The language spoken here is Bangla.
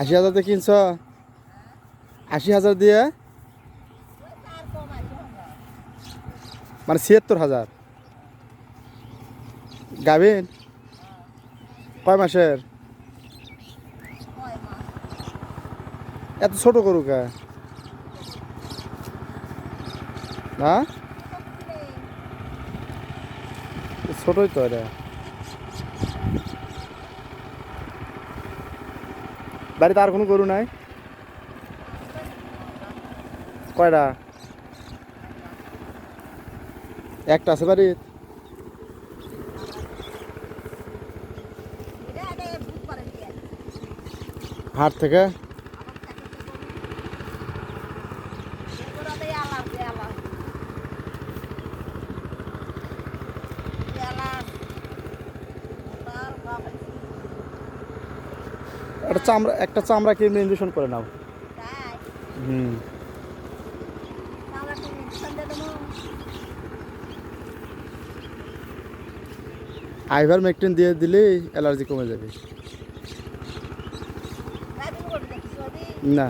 আশি হাজার দিয়ে কিনছ? আশি হাজার দিয়ে। মানে ছিয়াত্তর হাজার। গাভিন? কয় মাসের? এত ছোট গরু না ছোটই তো এটা। বাড়িতে আর কোনো গরু নাই? কয়টা? একটা আছে বাড়ির? হাট থেকে এগুলো দিয়ে আলাপ দিয়ে আলাপ দিয়ে আলাপ তার বাবা একটা চামড়া একটা চামড়া কিনে ইঞ্জেকশন করে নাও। হুম। আইভার মেকটিন দিয়ে দিলে অ্যালার্জি কমে যাবে। না।